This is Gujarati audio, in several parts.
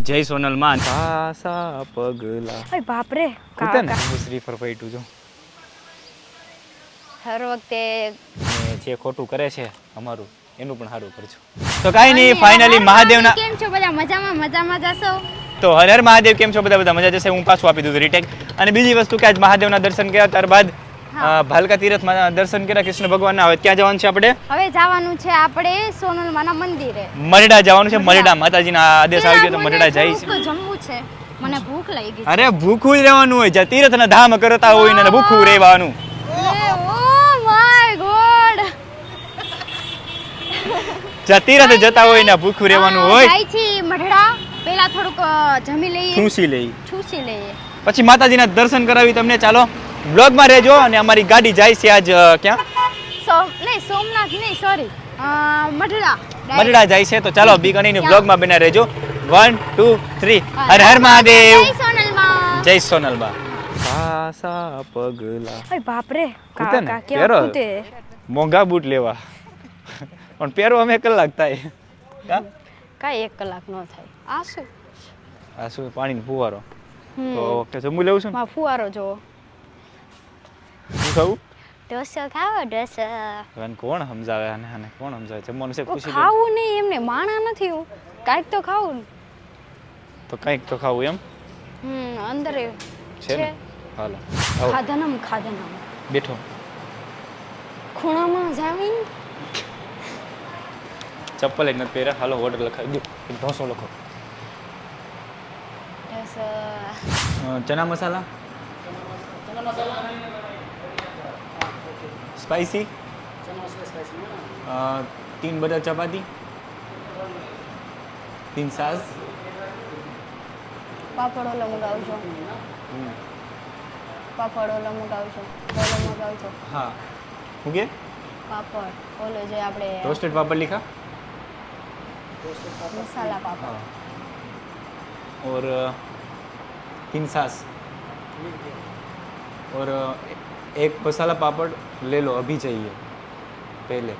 જય સોનલમાં સાસા પગલા. અય બાપ રે કૂતે ને હું શ્રીફળ પૈટું છું. હર વખતે જે ખોટું કરે છે અમારું એનું પણ સારું કરજો. તો કાઈ નહીં ફાઇનલી મહાદેવના કેમ છો બધા? મજામાં મજામાં જશો? તો હર હર મહાદેવ કેમ છો બધા? બધા મજા જશે? હું પાછું આપી દીધું રીટેક અને બીજી વસ્તુ કે આજ મહાદેવના દર્શન કર્યા ત્યારબાદ ભાલકા તીર્થમાં દર્શન કર્યા કૃષ્ણ ભગવાનના. હવે ક્યાં જવાનું છે આપણે? હવે જવાનું છે આપણે સોનલમાના મંદિરે. મરડા જવાનું છે મરડા. માતાજીના આદેશ આવી ગયો તો મરડા જાય છે. જમવું છે. મને ભૂખ લાગી અરે ભૂખું જ રહેવાનું હોય. જ્યાં તીર્થના ધામ કરતા હોય ને ભૂખું રહેવાનું. જ્યાં તીર્થ જતા હોય ને ભૂખું રહેવાનું હોય. જાય છે મઢડા પહેલા થોડુંક જમી લઈએ. ખુશી લઈએ. છૂસી લઈએ. પછી માતાજીના દર્શન કરાવી તમને. ચાલો. બ્લોગમાં રહેજો અને અમારી ગાડી જાય છે આજ ક્યાં? નહીં સોમનાથ નહીં સોરી મઢડા. જાય છે તો ચાલો બીકણીની બ્લોગમાં બના રહેજો. વન ટુ થ્રી હર હર મહાદેવ. જય સોનલબા સાસા પગલા. અય બાપ રે કાકા. કેવા કૂતે? મોંઘા બૂટ લેવા. પણ પહેરો અમે કલાક થાય. કા? કાંઈ એક કલાક નો થાય. આ શું આ શું પાણીનો ફુવારો. તો કે જમવું લેવું છું માં ફુવારો શું ખાવું? ઢોસો ખાવો ઢોસો. હવે કોણ સમજાવે આને આને કોણ સમજાવે? જમવાનું છે પૂછી ખાવું નહીં એમને માણા નથી હું. કાંઈક તો ખાવું. ને તો કાંઈક તો ખાવું એમ? હમ અંદર છે ને? હાલો ખાધનમ ખાધનમ. બેઠો. ખૂણામાં જાવીને ચપ્પલ એક નથી પહેર્યા. હાલો ઓર્ડર લખાવી દો. એક ઢોસો લખો. ઢોસો. મસાલા? ચના મસાલા. સ્પાઈસી तीन बटर चपाती तीन सास પાપડ ઓલો મગાવજો પાપડ ઓલો મગાવજો ઓલો મગાવજો हाँ हो गया પાપડ ઓલો જે આપણે रोस्टेड पापड़ लिखा મસાલા પાપડ हाँ और अ, तीन सास और अ, एक मसाला पापड़ ले लो अभी चाहिए पहले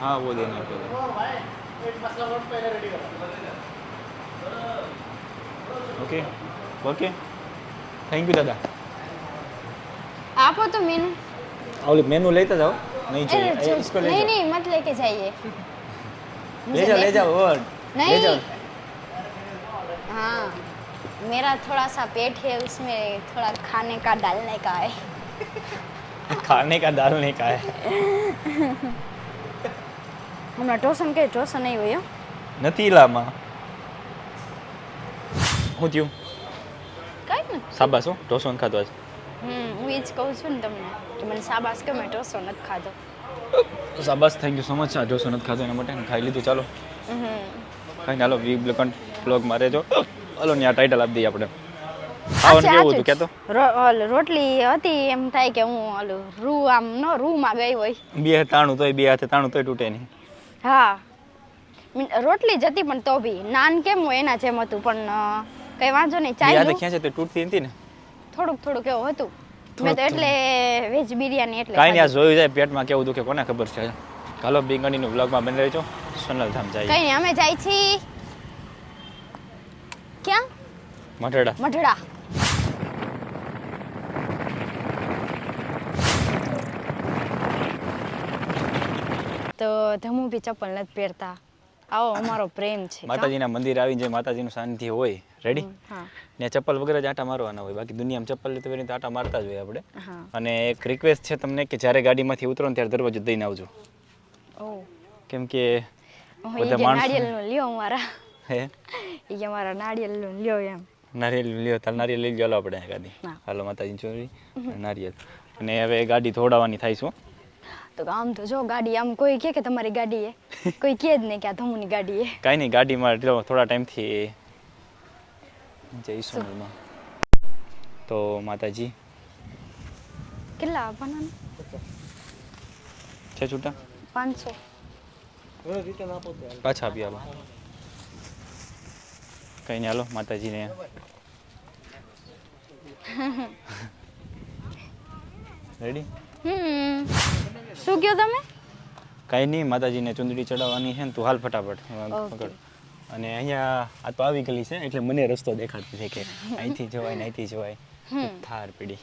हाँ वो देना है पहले ओके ओके थैंक यू दादा આપો તો મેનુ और मेनू लेते जाओ नहीं अरे, चाहिए जो- इसको ले नहीं जाओ नहीं मत लेके जाइए ले जाओ ले जाओ और ले नहीं जाओ हाँ मेरा थोड़ा सा पेट है उसमें थोड़ा खाने का डालने का है खाने का डालने का है હમણાં ટોસન કે ટોસન નહીં હોય હો. નથી લામાં હું થયું કાંઈ નથી સાબાસ હો ઢોસો નથી ખાધો આજ હમ હું એ જ કહું છું ને તમને કે મને સાબાસ કે મેં ટોસો નથી ખાધો સાબાસ થેન્ક યુ સો મચ આ ઢોસો નથી ખાધો એના માટે ખાઈ લીધું ચાલો હમ. ખાઈને હાલો વી બ્લોકન બ્લોગ મારે જો હાલો ને આ ટાઇટલ આપી દઈએ આપણે. ખાવાનું કેવું હતું. રો- ઓલું રોટલી હતી એમ થાય કે હું ઓલું રૂ આમ નો રૂમાં ગઈ હોય. બે તાણું તોય બે હાથે તાણું તોય તૂટે નહીં. હા. રોટલી જતી પણ તો બી. નાન કેમ હોય એના જેમ હતું પણ કઈ વાંધો નહીં બે યાદ ખેંચે તો તૂટતી નથી ને? થોડુંક થોડુંક એવું હતું. મેં તો એટલે વેજ બિરયાની એટલે કાઈ ના જોયું જાય પેટમાં કેવું દુખે કોને ખબર છે? હાલો બીંગણીનું વ્લોગમાં બની રહેજો. સોનલ ધામ જાય. કઈ અમે જાય છીએ ક્યાં? મઢડા. મઢડા. તો ધમુ બી ચપ્પલ નથી પહેરતા. આવો અમારો પ્રેમ છે. માતાજીના મંદિર આવીને જે માતાજીનું સાનિધ્ય હોય રેડી હા. ને ચપ્પલ વગર જ આટા મારવાના હોય. બાકી દુનિયામાં ચપ્પલ લીધું પહેરીને તો આટા મારતા જ હોય આપણે. અને એક રિક્વેસ્ટ છે તમને કે જ્યારે ગાડીમાંથી ઉતરો ને ત્યારે દરવાજો દઈને આવજો. ઓ. કેમ કે બધા માણસો- લ્યો મારા હે? એ કે મારા નાળિયેરનું લ્યો એમ. નારિયેલ લ્યો તાર નારિયેલ લઈ ગયો આપણે ગાડી. હાલો માતાજી ચોરી નારિયેલ. અને હવે ગાડી થોડાવાની થાય શું તો આમ તો જો ગાડી આમ કોઈ કહે કે તમારી ગાડી એ કોઈ કહે જ નહીં કે આ ધમુની ગાડી એ કાંઈ નહીં ગાડીમાં જો થોડા ટાઈમથી જઈશું એમાં તો માતાજી. કેટલા આપવાના? છે છૂટા? પાંચસો. પાછા આપી હાલો કંઈ ને હાલો માતાજીને. રેડી શું કયો તમે? કઈ નહીં માતાજીને ચુંદડી ચડાવવાની છે ને તું હાલ ફટાફટ. અને અહીંયા આ તો આવી ગયેલી છે એટલે મને રસ્તો દેખાતો છે કે અહીંથી જવાય ને અહીંથી જવાય. થાર પીડી.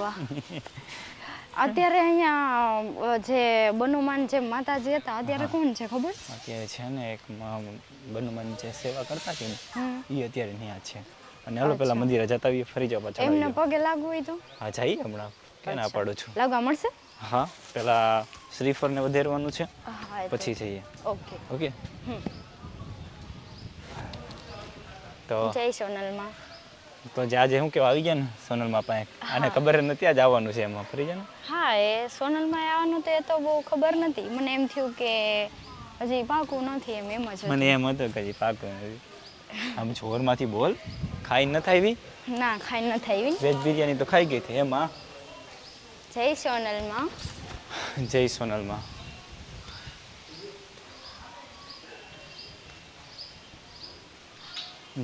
વાહ. અત્યારે અહીંયા જે બનુમાન જે માતાજી હતા અત્યારે કોણ છે ખબર? અત્યારે છે ને એક બનુમાન જે સેવા કરતા છે ને એ અત્યારે ત્યાં છે. અને હાલો પેલા મંદિરે જતા આવીએ ફરી જાવ પાછા એમને પગે લાગુ હોય તો? હા જઈએ હમણાં. કે ના પાડું છું? લાગવા મળશે? હા પેલા શ્રીફળને વધેરવાનું છે. પછી જઈએ. ઓકે. ઓકે. તો જય સોનલમાં. તો જે આજે શું કેવા આવી ગયા ને સોનલમાં પાસે અને ખબર નથી આજે આવવાનું છે એમાં. ફરી જાય હા એ સોનલમાં આવવાનું તો એ તો બહુ ખબર નથી. મને એમ થયું કે હજી પાકું નથી એમ એમ જ મને એમ હતું કે હજી પાક આમ જોરમાંથી બોલ ખાઈ ન થાવી ના ખાઈ ન થઈ વેજ બિરયાની તો ખાઈ ગઈ હતી એમાં જય સોનલમાં. જય સોનલમાં.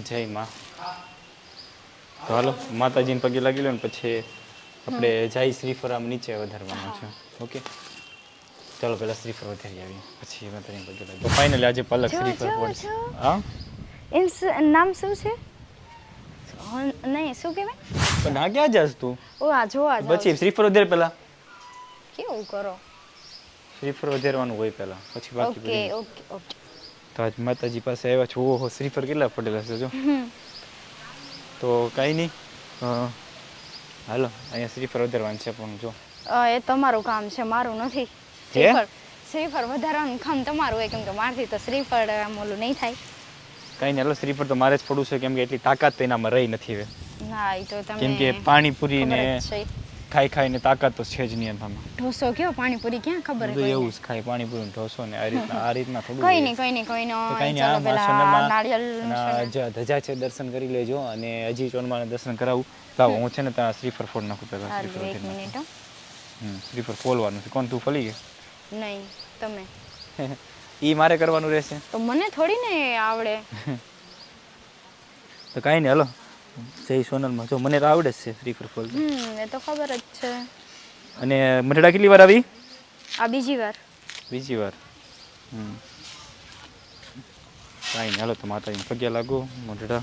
જય માં. તો હાલો માતાજીને પગે લાગી લો ને પછી આપણે જાય શ્રીફરામ નીચે વધારવાનું છે. ઓકે? ચાલો પેલા શ્રીફર વધારી આવીએ. પછી માતાજીને પગે લાગી. તો ફાઇનલી આજે પલક શ્રીફર જો, હા? શું- નામ શું છે? નહીં શું કહેવાય? પણ આ ક્યાં જાસ તું? ઓ આ જો આ પછી શ્રીફર વધારે પેલા કેવું કરો? શ્રીફર વધારવાનું હોય પેલા પછી બાકી ઓકે ઓકે ઓકે. તો આજ માતાજી પાસે આવ્યા છો. ઓહો શ્રીફર કેટલા પડેલા છે જો. તો કાંઈ નહીં. હાલો અહીંયા શ્રીફળ વધારવાનું છે પણ જો. એ તમારું કામ છે મારું નથી. શ્રીફળ શ્રીફળ વધારવાનું કામ તમારું હોય કેમ કે મારથી તો શ્રીફળ આમ ઓલું નહીં થાય. કઈ નહીં હાલો શ્રીફળ તો મારે જ પડવું છે કેમ કે એટલી તાકાત તો એનામાં રહી નથી હવે. ના એ તો કેમ કે પાણીપુરી ને ખાઈ ખાઈને તાકાત તો છે જ નહીં એનામાં ઢોસો કયો? પાણીપુરી ક્યાં? ખબર બધું એવું જ ખાય પાણીપુરી ઢોસો ને આ રીતના આ રીતના થોડું કઈ નહીં કઈ નહીં કઈ તો કઈ નહીં આ પેલા નાળિયેર ધજા છે દર્શન કરી લેજો અને હજી ચોનમાને દર્શન કરાવું. લાવો હું છે ને ત્યાં શ્રીફળ ફોડ નાખું પહેલાં શ્રીફળ એક મિનિટ હમ શ્રીફળ ફોલવાનું છે. કોણ તું ફલી ગયો? નહીં તમે. ઈ મારે કરવાનું રહેશે. તો મને થોડી ને આવડે. તો કાંઈ નહીં હાલો. જય સોનલમાં. જો મને તો આવડે જ છે શ્રીફળ ફોલ હમ એ તો ખબર જ છે. અને મઢડા કેટલી વાર આવી? આ બીજી વાર. બીજી વાર. હમ. કાંઈ હાલો તો માતાજીને પગ્યા લાગો મઢડા.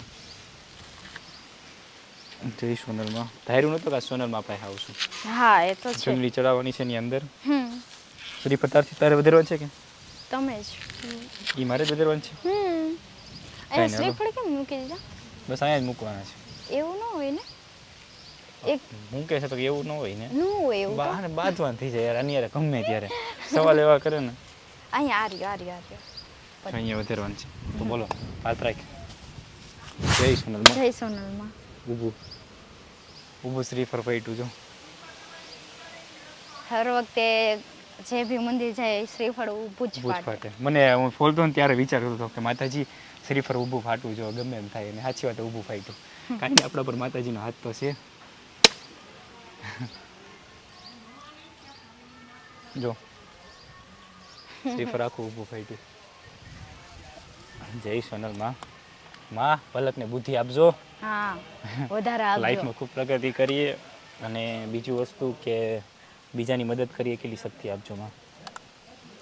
જય સોનલમાં. ધાર્યું નહોતું કે સોનલમાં પાસે આવશું હા એ તો છે. ચુંદડી ચડાવવાની છે એની અંદર. હમ. શ્રીફળ તારથી તારે વધારવાનું છે કે? તમે જ. એ મારે જ વધારવાનું છે? હમ. એ શ્રીફળ કેમ મૂકી દીધા? બસ અહીંયા જ મૂકવાના છે. એવું ન હોય ને? એક મૂકે છે તો કે એવું ન હોય ને? ન હોય એવું. બહાર બાંધવાનું થઈ જાય યાર અનિયારે ગમે ત્યારે. સવાલ એવા કરે ને. અહીંયા આ રહ્યો આ રહ્યો આ રહ્યો. અહીંયા વધારવાનું છે. તો બોલો હાથ રાખ. જય સોનલમાં. જય સોનલમાં. ઊભું ઊભું શ્રીફળ પૈટું જો. હર વખતે જે બી મંદિર જાય શ્રીફળ ઊભું જ ફાટે. મને હું ફોલતો ને ત્યારે વિચાર કરતો કે માતાજી શ્રીફળ ઊભું ફાટવું જો ગમે એમ થાય. અને સાચી વાત ઊભું ફાટ્યું. કારણ કે આપણા પર માતાજીનો હાથ તો છે. જો. શ્રીફળ આખું ઊભું ફાટ્યું. જય સોનલમાં. માં પલકને બુદ્ધિ આપજો. હા વધારે લાઈફમાં ખૂબ પ્રગતિ કરીએ. અને બીજું વસ્તુ કે બીજાની મદદ કરીએ કેટલી શક્તિ આપજો માં.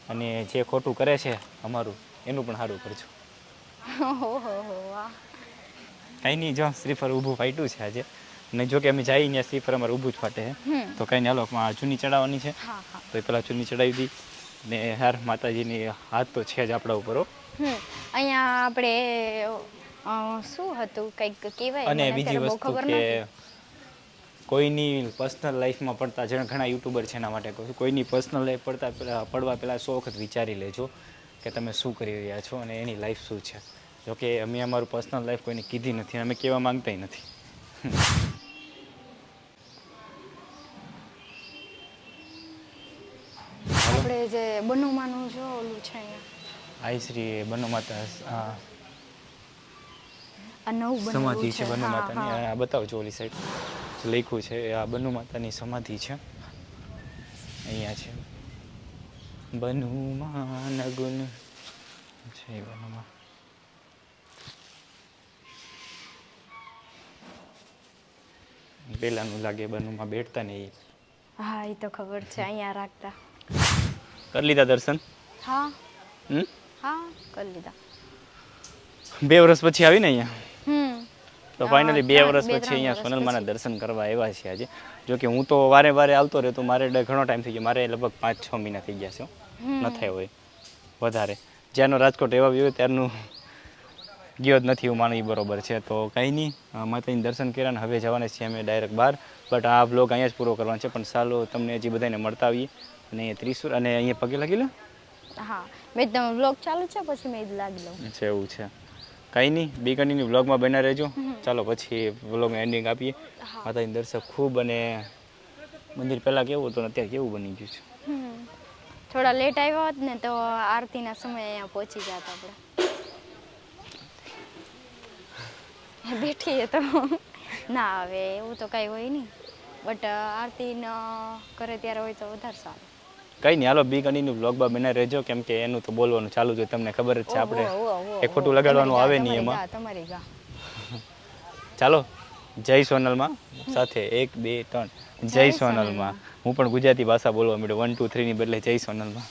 અને જે ખોટું કરે છે અમારું એનું પણ સારું કરજો. કાંઈ નહીં જો શ્રીફળ ઊભું ફાટ્યું છે આજે. ને જો કે અમે જઈએ ત્યાં શ્રીફળ અમારે ઊભું જ ફાટે છે તો કાંઈ નહીં હાલો ચૂની ચડાવવાની છે. તો એ પહેલાં ચૂની ચડાવી દી. ને હાર માતાજીની હાથ તો છે જ આપણા ઉપર. અહીંયા આપણે શું હતું કંઈક કહેવાય? અને બીજી વસ્તુ કે કોઈની પર્સનલ લાઈફમાં પડતા જેને ઘણા યુટ્યુબર છે એના માટે કહું છું કોઈની પર્સનલ લાઈફ પડતા પહેલાં પડવા પહેલાં સો વખત વિચારી લેજો કે તમે શું કરી રહ્યા છો અને એની લાઈફ શું છે. જોકે અમે અમારું પર્સનલ લાઈફ કોઈને કીધી નથી અમે કહેવા માંગતા નથી. આપણે જે બનુમાનું જો ઓલું છે અહીંયા. આઈ શ્રી બનુ માતા આ આ નવું સમાધિ છે બનુ માતાની આ બતાવજો ઓલી સાઈડ લખ્યું છે એ આ બનુ માતાની સમાધિ છે. અહીંયા છે. બનુમાં નગુન છે બનુમા પેલાનું લાગે બનુમાં બેઠતા ને એ. હા એ તો ખબર છે અહીંયા રાખતા. કરી લીધા દર્શન? હા. હમ? હા કરી લીધા. બે વર્ષ પછી આવીને અહીંયા? તો ફાઇનલી બે વર્ષ પછી અહીંયા સોનલમાના દર્શન કરવા આવ્યા છે આજે. જો કે હું તો વારે વારે આવતો રહેતો મારે ઘણો ટાઈમ થઈ ગયો. મારે લગભગ પાંચ છ મહિના થઈ ગયા છે ન થયો હોય વધારે. જ્યારનો રાજકોટ એવા આવ્યો ત્યારનું ગયો જ નથી એવું માનું એ બરોબર છે. તો કંઈ નહીં માતાજીને દર્શન કર્યા ને હવે જવાના છીએ અમે ડાયરેક્ટ બહાર. બટ આ બ્લોગ અહીંયા જ પૂરો કરવાનો છે. પણ સાલો તમને હજી બધાને મળતા આવીએ. અને અહીંયા ત્રિશુર અને અહીંયા પગે લાગી લે. હા મેં તમે બ્લોગ ચાલુ છે પછી મેં લાગી લઉં. છે એવું છે. કંઈ નહીં બી કન્ટિન્યુ બ્લોગમાં બના રહેજો. ચાલો પછી વ્લોગ એન્ડિંગ આપીએ. માતાજી દર્શક ખૂબ અને મંદિર પહેલાં કેવું હતું અત્યારે કેવું બની ગયું છે. થોડા લેટ આવ્યા હોત ને તો આરતીના સમયે અહીંયા પહોંચી જાત આપણે. બેઠીએ તો. ના આવે એવું તો કાંઈ હોય નહીં. બટ આરતી ન કરે ત્યારે હોય તો વધારે સારું. કંઈ નહીં હાલો બી કન્ટિન્યુ બ્લોગમાં બનાવી રહેજો કેમ કે એનું તો બોલવાનું ચાલુ જ તમને ખબર જ છે આપણે. એક ખોટું લગાડવાનું આવે નહીં એમાં. ચાલો જય સોનલમાં. સાથે એક બે ત્રણ. જય સોનલમાં. હું પણ ગુજરાતી ભાષા બોલવા માંડ્યો. વન ટુ થ્રીની બદલે જય સોનલમાં.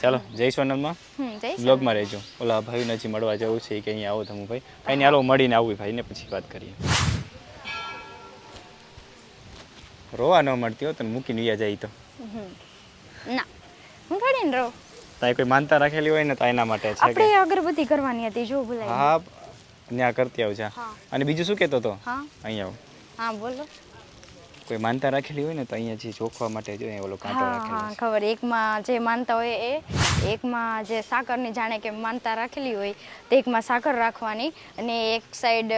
ચાલો જય સોનલમાં. બ્લોગમાં રહેજો. ઓલા ભાઈ નજી મળવા જવું છે કે અહીંયા આવો તમે ભાઈ. કાંઈ નહીં હાલો મળીને આવું ભાઈને પછી વાત કરીએ. રોવા ન મળતી હો તને મૂકીને વ્યા જાય તો. ના. હું થોડી ને રહું. તાઈ કોઈ માનતા રાખેલી હોય ને તો એના માટે છે આપણે અગરબત્તી કરવાની હતી જો ભૂલાઈ હા ત્યાં કરતી આવજા. અને બીજું શું કહેતો હતો હા. અહીં આવ. હા બોલો. કોઈ માનતા રાખેલી હોય ને તો અહીંયા જે જોખવા માટે જો અહીંયા ઓલો કાંટો રાખેલો હા ખબર. એકમાં જે માનતા હોય એ એકમાં જે સાકરની જાણે કે માનતા રાખેલી હોય તો એકમાં સાકર રાખવાની અને એક સાઈડ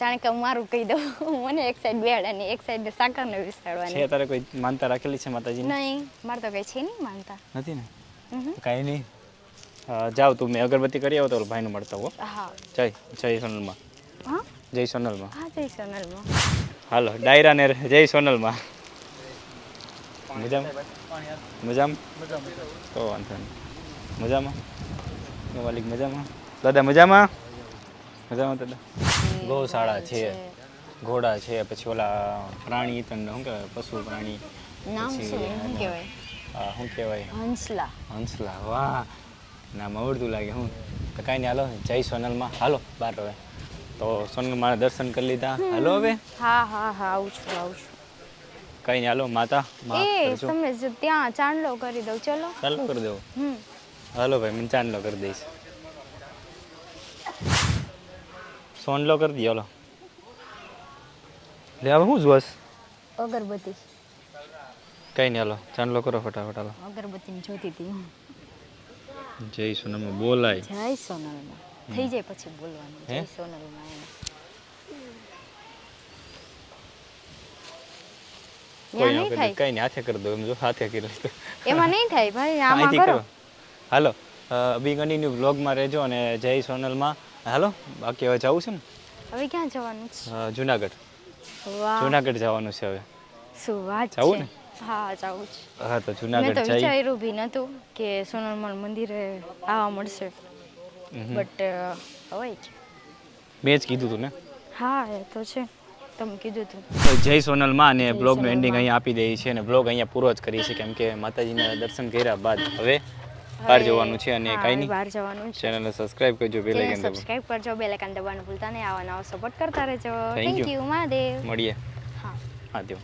જાણે કે હું મારું કહી દઉં. મને એક સાઈડ બેડ અને એક સાઈડ સાકરને છે વિસાડવાની તારે કોઈ માનતા રાખેલી છે માતાજી નહીં મારે તો કઈ છે નહીં માનતા. નથી ને? કાંઈ નહીં. જાઓ તું મેં અગરબત્તી કરી આવો તો ભાઈનું ભાઈને મળતા હો. હા. જય જય સોનલમાં હા? જય સોનલમાં. હા જય સોનલમાં. હાલો ડાયરા ને જય સોનલમાં. મજામાં? મજામાં? તો વાંધો નહીં. મજામાં? તો વાલીક મજામાં? દાદા મજામાં? મજામાં દાદા? ગૌશાળા છે. ઘોડા છે પછી ઓલા પ્રાણી તને શું કહેવાય પશુ પ્રાણી. નામ શું શું કહેવાય? શું કહેવાય? હંસલા. હંસલા વાહ. નામ આવડતું લાગે હું. તો કાંઈ નહીં હાલો જય સોનલમાં. હાલો બાર હવે. તો સોનલમાં દર્શન કરી લીધા. હાલો હવે. હા હા હા આવું છું આવું છું. કંઈ નહીં હાલો માતા એ તમે ત્યાં ચાંદલો કરી દઉં ચલો. ચાલુ કરી દઉં હાલો ભાઈ મને ચાંદલો કરી દઈશ. સોનલો કરી દઈએ હાલો. લે હવે શું જોશ અગરબત્તી. કંઈ નહીં હાલો ચાંદલો કરો ફટાફટ હાલો. અગરબત્તીની જોતી હતી જય સોનામાં બોલાય. જય સોનલમાં. થઈ જાય પછી બોલવાનું જય સોનલમાં એમ કોઈ ત્યાં ન નહીં કરી થાય કંઈ નહીં હાથે કરી દો એમ જો હાથે કરી લીધું એમાં નહીં થાય ભાઈ આમાં કરો કરો હાલો બી કન્ટિન્યુ બ્લોગમાં રહેજો અને જય સોનલમાં હાલો બાકી હવે જવું છે ને હવે ક્યાં જવાનું છે જુનાગઢ જુનાગઢ જવાનું છે હવે શું વાત જાવું ને? હા જાવું છે હા તો મેં જુનાગઢ તો વિચાર્યું બી નહોતું કે સોનલમાં મંદિરે આવવા મળશે. બટ હવે જ. મેં જ કીધું તું ને? હા એ તો છે. તમે કીધું તું. જય જય સોનલમાં અને બ્લોગનું એન્ડિંગ અહીંયા આપી દઈએ છીએ અને બ્લોગ અહીંયા પૂરો જ કરીએ છીએ કેમ કે માતાજીના દર્શન કર્યા બાદ હવે બહાર જવાનું છે અને હા, નહીં. બહાર જવાનું છે. ચેનલને સબસ્ક્રાઇબ કરજો બેલ આઇકન દબાવો. સબસ્ક્રાઇબ કરજો બેલ આઇકન દબાવવાનું ભૂલતા નહીં. આવા નવા સપોર્ટ કરતા રહેજો. Thank you Mahadev. મળીએ. હા. હા દેવ